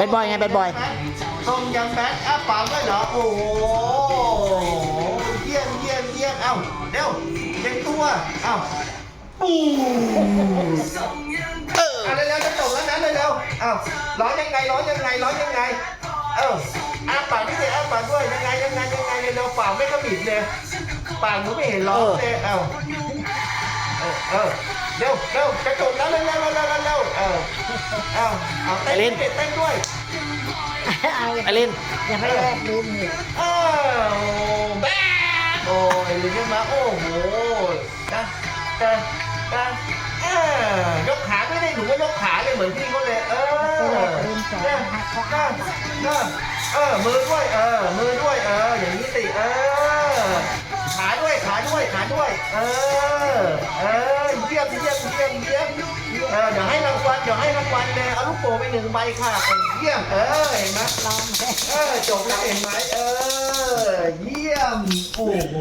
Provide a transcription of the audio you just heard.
เป็นบอยไงเป็นบอยทรงยังแบดอ้าปากด้วยเหรอ โอ้โห เยี่ยมเยี่ยมเยี่ยมเอ้าเร็วเต็มตัว เอ้าปูเออเอาเร็วๆจะจบแล้วนะเร็วๆเอ้าร้อนยังไงร้อนยังไงร้อนยังไง เอออ้าปากนี่เลยอ้าปากด้วยยังไงยังไงยังไงเร็วๆปากไม่กระบิดเลยปากหนูไม่เห็นร้อนเลย เอ้าเออเร็วเร็วกระจกแล้วเออเอาเอาเต้นไอรินเต้นด้วยไอรินยังไม่แลกลิ้นเลยเออแบ๊ดโอ้ยลินขึ้นมาโอ้โหนะแต่แต่เออยกขาไม่ได้หนูว่ายกขาเลยเหมือนพี่เขาเลยเออเนี่ยเนี่ยเนี่ยเออมือด้วยเออมือด้วยเอออย่างนี้สิเออขาด้วยขาด้วยขาด้วย เออเออเยี่ยมเยี่ยมเยี่ยมเยี่ยมเออเดี๋ยวให้รางวัล เดี๋ยวให้รางวัลเลยเอาลูกโป่งไปหนึ่งใบค่ะเออเยี่ยมเออเห็นไหมลองเลยเออจบแล้วเห็นไหมเออ เยี่ยม โอ้โห